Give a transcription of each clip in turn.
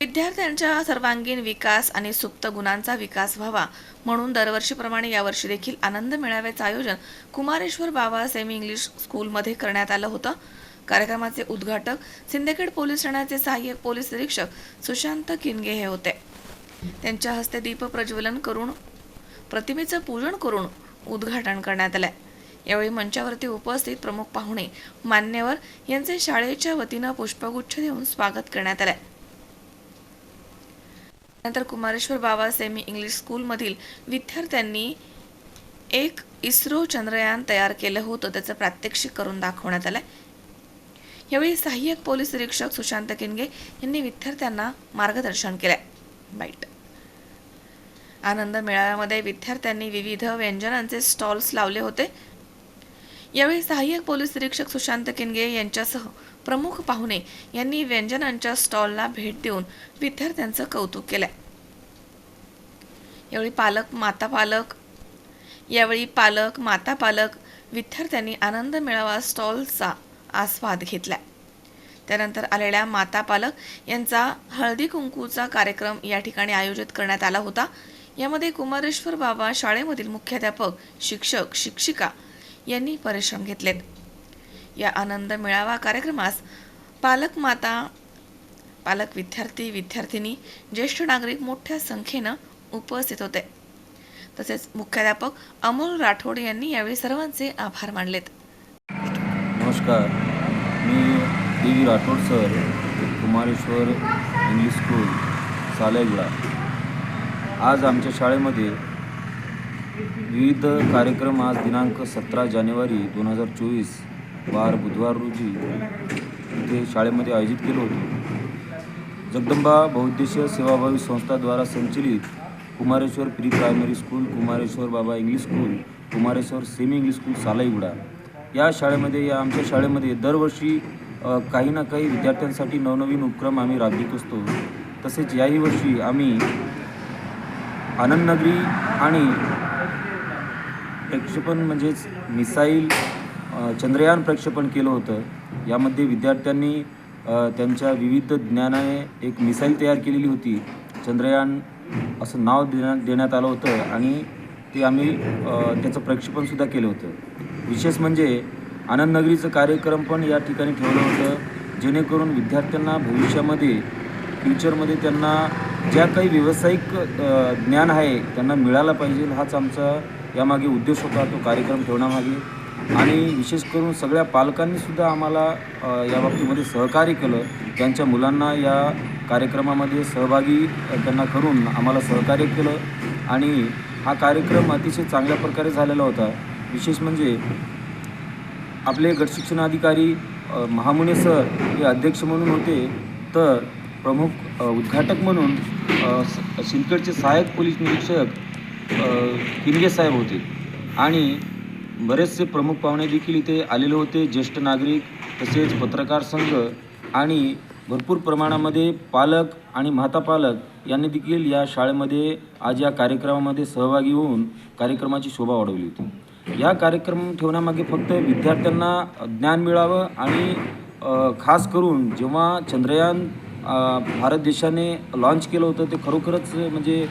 विद्यार्थ्यांच्या सर्वांगीण विकास आणि सुप्त गुणांचा विकास व्हावा म्हणून दरवर्षीप्रमाणे यावर्षी देखील आनंद मेळाव्याचं आयोजन कुमारेश्वर बाबा सेमी इंग्लिश स्कूलमध्ये करण्यात आलं होतं. कार्यक्रमाचे उद्घाटक सिंदखेड पोलीस ठाण्याचे सहाय्यक पोलीस निरीक्षक सुशांत किनगे हे होते. त्यांच्या हस्ते दीप प्रज्वलन करून प्रतिमेचं पूजन करून उद्घाटन करण्यात आलंय. यावेळी मंचावरती उपस्थित प्रमुख पाहुणे मान्यवर यांचे शाळेच्या वतीनं पुष्पगुच्छ देऊन स्वागत करण्यात आलंय. नंतर कुमारेश्वर बाबा सेमी इंग्लिश स्कूलमधील विद्यार्थ्यांनी एक इस्रो चंद्रयान तयार केलं होतं. त्याचं प्रात्यक्षिक करून दाखवण्यात आलं यावेळी सहाय्यक पोलीस निरीक्षक सुशांत किनगे यांनी विद्यार्थ्यांना मार्गदर्शन केलंय. बाईट आनंद मेळाव्यामध्ये विद्यार्थ्यांनी विविध व्यंजनांचे स्टॉल्स लावले होते. यावेळी सहाय्यक पोलीस निरीक्षक सुशांत किनगे यांच्यासह प्रमुख पाहुणे यांनी व्यंजनांच्या स्टॉलला भेट देऊन विद्यार्थ्यांचं कौतुक केलंय. यावेळी पालक माता पालक यावेळी पालक माता पालक विद्यार्थ्यांनी आनंद मेळावा स्टॉलचा आस्वाद घेतलाय. त्यानंतर आलेल्या माता पालक यांचा हळदी कुंकूचा कार्यक्रम या ठिकाणी आयोजित करण्यात आला होता. यामध्ये कुमारेश्वर बाबा शाळेमधील मुख्याध्यापक शिक्षक शिक्षिका यांनी परिश्रम घेतलेत. या आनंद मेळावा कार्यक्रमास पालक माता पालक विद्यार्थी विद्यार्थिनी ज्येष्ठ नागरिक मोठ्या संख्येनं उपस्थित होते. तसेच मुख्याध्यापक अमोल राठोड यांनी यावेळी सर्वांचे आभार मानलेत. नमस्कार. मी D V Rathod sir Kumareshwar English school Saleguda. आज आमच्या शाळेमध्ये विविध कार्यक्रम आज दिनांक सतरा जानेवारी दोन हजार चोवीस वार बुधवार रोजी इथे शाळेमध्ये आयोजित केलं होतं. जगदंबा बहुद्देशीय सेवाभावी संस्थाद्वारा संचलित Kumareshwar pre primary school Kumareshwar Baba English school Kumareshwar semi English school Salaiguda. या शाळेमध्ये या आमच्या शाळेमध्ये दरवर्षी काही ना काही विद्यार्थ्यांसाठी नवनवीन उपक्रम आम्ही राबवित असतो. तसेच याही वर्षी आम्ही आनंदनगरी आणि प्रक्षेपण म्हणजेच मिसाईल चंद्रयान प्रक्षेपण केलं होतं. यामध्ये विद्यार्थ्यांनी त्यांच्या विविध ज्ञानाने एक मिसाईल तयार केलेली होती. चंद्रयान असं नाव देण्यात देण्यात आलं होतं आणि ते आम्ही त्याचं प्रक्षेपणसुद्धा केलं होतं. विशेष म्हणजे आनंदनगरीचं कार्यक्रम पण या ठिकाणी ठेवलं होतं जेणेकरून विद्यार्थ्यांना भविष्यामध्ये फ्युचरमध्ये त्यांना ज्या काही व्यावसायिक ज्ञान आहे त्यांना मिळाला पाहिजे हाच आमचा यामागे उद्देश होता. तो कार्यक्रम ठेवण्यामागे. आणि विशेष करून सगळ्या पालकांनीसुद्धा आम्हाला या बाबतीमध्ये सहकार्य केलं. त्यांच्या मुलांना या कार्यक्रमामध्ये सहभागी त्यांना करून आम्हाला सहकार्य केलं. आणि हा कार्यक्रम अतिशय चांगल्या प्रकारे झालेला होता. विशेष म्हणजे आपले गटशिक्षणाधिकारी महामुने सर हे अध्यक्ष म्हणून होते. तर प्रमुख उद्घाटक म्हणून अ, सिंदखेडचे सहाय्यक पोलीस निरीक्षक किंगे किनगे साहेब होते. आणि बरेचसे प्रमुख पाहुणे देखील इथे आलेले होते ज्येष्ठ नागरिक तसेच पत्रकार संघ आणि भरपूर प्रमाणामध्ये पालक आणि माता पालक यांनी देखील या शाळेमध्ये आज या कार्यक्रमामध्ये सहभागी होऊन कार्यक्रमाची शोभा वाढवली होती. या कार्यक्रम ठेवण्यामागे फक्त विद्यार्थ्यांना ज्ञान मिळावं आणि खास करून जेव्हा चंद्रयान भारत देशाने लॉन्च केलं होतं ते खरोखरच म्हणजे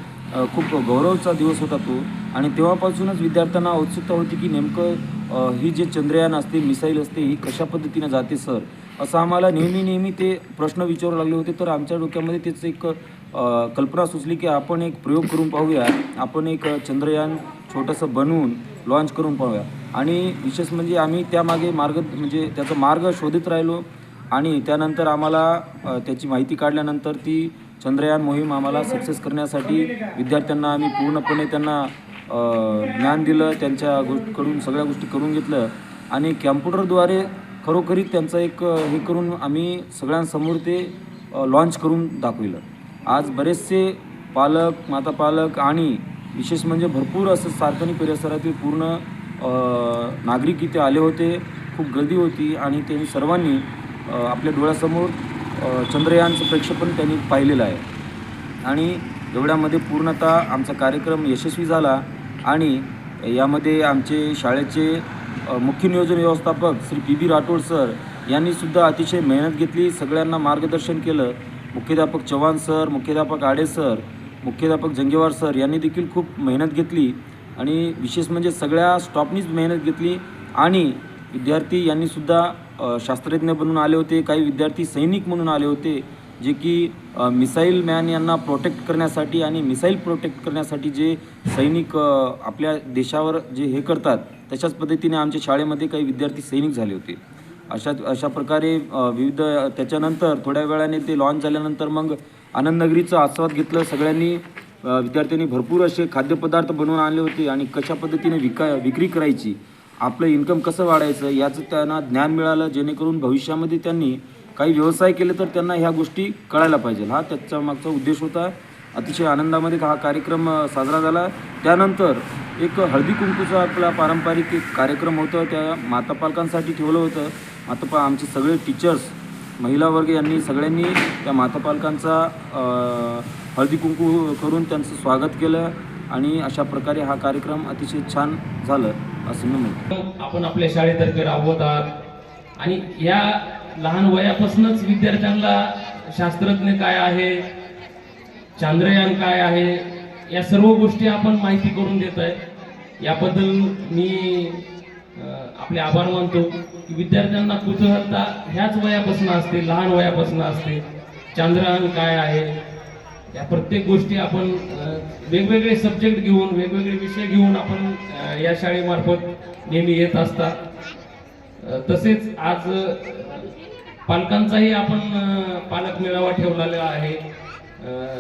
खूप गौरवचा दिवस होता तो. आणि तेव्हापासूनच विद्यार्थ्यांना उत्सुकता होती की नेमकं ही जे चंद्रयान असते मिसाईल असते ही कशा पद्धतीने जाते सर? असं आम्हाला नेहमी नेहमी ते प्रश्न विचारू लागले होते. तर आमच्या डोक्यामध्ये तेच एक कल्पना सुचली की आपण एक प्रयोग करून पाहूया. आपण एक चंद्रयान छोटंसं बनवून लॉन्च करून पाहूया. आणि विशेष म्हणजे आम्ही त्यामागे मार्ग म्हणजे त्याचा मार्ग शोधित राहिलो आणि त्यानंतर आम्हाला त्याची माहिती काढल्यानंतर ती चंद्रयान मोहीम आम्हाला सक्सेस करण्यासाठी विद्यार्थ्यांना आम्ही पूर्णपणे त्यांना ज्ञान दिलं त्यांच्या गोष्टीकडून सगळ्या गोष्टी करून घेतलं. आणि कॅम्प्युटरद्वारे खरोखरी त्यांचं एक हे करून आम्ही सगळ्यांसमोर ते लॉन्च करून दाखविलं. आज बरेचसे पालक माता पालक आणि विशेष म्हणजे भरपूर असं सार्वजनिक परिसरातील पूर्ण नागरिक इथे आले होते खूप गर्दी होती आणि त्यांनी सर्वांनी आपल्या डोळ्यासमोर चंद्रयानचं प्रेक्षेपण त्यांनी पाहिलेलं आहे. आणि एवढ्यामध्ये पूर्णतः आमचा कार्यक्रम यशस्वी झाला. आणि यामध्ये आमचे शाळेचे मुख्य नियोजन व्यवस्थापक Shri P B Rathod sir यांनीसुद्धा अतिशय मेहनत घेतली सगळ्यांना मार्गदर्शन केलं. मुख्याध्यापक चव्हाण सर मुख्याध्यापक आडे सर मुख्याध्यापक जंगेवार सर यांनी देखील खूप मेहनत घेतली आणि विशेष म्हणजे सगळ्या स्टॉपनीच मेहनत घेतली आणि विद्यार्थी यांनीसुद्धा शास्त्रज्ञ बनून आले होते काही विद्यार्थी सैनिक म्हणून आले होते. जे की मिसाईल मॅन यांना प्रोटेक्ट करण्यासाठी आणि मिसाईल प्रोटेक्ट करण्यासाठी जे सैनिक आपल्या देशावर जे हे करतात तशाच पद्धतीने आमच्या शाळेमध्ये काही विद्यार्थी सैनिक झाले होते. अशा अशा प्रकारे विविध त्याच्यानंतर थोड्या वेळाने ते लॉन्च झाल्यानंतर मग आनंदनगरीचा आस्वाद घेतलं. सगळ्यांनी विद्यार्थ्यांनी भरपूर असे खाद्यपदार्थ बनवून आणले होते आणि कशा पद्धतीने विका विक्री करायची आपलं इन्कम कसं वाढायचं याचं त्यांना ज्ञान मिळालं जेणेकरून भविष्यामध्ये त्यांनी काही व्यवसाय केले तर त्यांना ह्या गोष्टी कळायला पाहिजे. हा त्याच्या मागचा उद्देश होता. अतिशय आनंदामध्ये हा कार्यक्रम साजरा झाला. त्यानंतर एक हळदी कुंकूचा आपला पारंपरिक एक कार्यक्रम होतं. त्या मातापालकांसाठी ठेवलं होतं. माता पा आमचे सगळे टीचर्स महिला वर्ग यांनी सगळ्यांनी त्या मातापालकांचा हळदी कुंकू करून त्यांचं स्वागत केलं आणि अशा प्रकारे हा कार्यक्रम अतिशय छान झालं असं मी म्हणतो. आपण आपल्या शाळेतर्फे राबवत आहात. आणि या लहान वयापासूनच विद्यार्थ्यांना शास्त्रज्ञ काय आहे चांद्रयान काय आहे या सर्व गोष्टी आपण माहिती करून देत आहे. याबद्दल मी आपले आभार मानतो की विद्यार्थ्यांना कुतूहलता ह्याच वयापासून असते लहान वयापासून असते. चांद्रयान काय आहे या प्रत्येक गोष्टी आपण वेगवेगळे सब्जेक्ट घेऊन वेगवेगळे विषय घेऊन आपण या शाळेमार्फत नेहमी येत असतात. तसेच आज पालकांचाही आपण पालक मेळावा ठेवलेला आहे.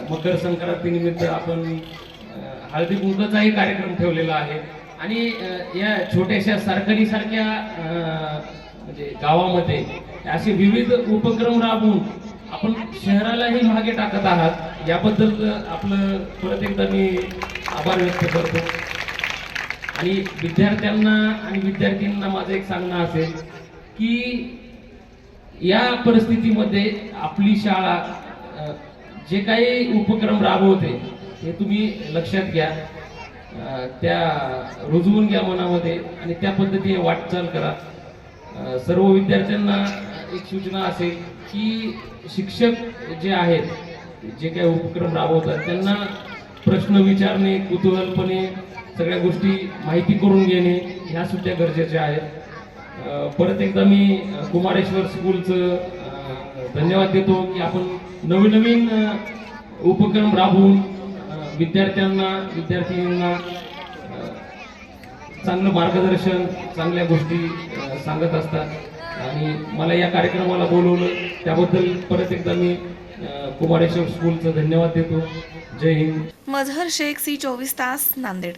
मकर संक्रांतीनिमित्त आपण हळदी कुंकाचाही कार्यक्रम ठेवलेला आहे. आणि या छोट्याशा सरकारीसारख्या म्हणजे गावामध्ये असे विविध उपक्रम राबवून आपण शहरालाही मागे टाकत आहात. याबद्दल आपलं परत एकदा मी आभार व्यक्त करतो. आणि विद्यार्थ्यांना आणि विद्यार्थ्यांना माझं एक सांगणं असेल की या परिस्थितीमध्ये आपली शाळा जे काही उपक्रम राबवते हे तुम्ही लक्षात घ्या. त्या रुजवून घ्या मनामध्ये आणि त्या पद्धतीने वाटचाल करा. सर्व विद्यार्थ्यांना एक सूचना असेल की शिक्षक जे आहेत जे काही उपक्रम राबवतात त्यांना प्रश्न विचारणे कुतूहलपणे सगळ्या गोष्टी माहिती करून घेणे ह्या सुद्धा गरजेच्या आहेत. परत एकदा मी कुमारेश्वर स्कूलचं धन्यवाद देतो की आपण नवीन नवीन उपक्रम राबवून विद्यार्थ्यांना विद्यार्थिनींना चांगलं मार्गदर्शन चांगल्या गोष्टी सांगत असतात. आणि मला या कार्यक्रमाला बोलवलं. त्याबद्दल परत एकदा मी कुमारेश्वर स्कूलचं धन्यवाद देतो. जय हिंद. मजहर शेख सी चोवीस तास नांदेड.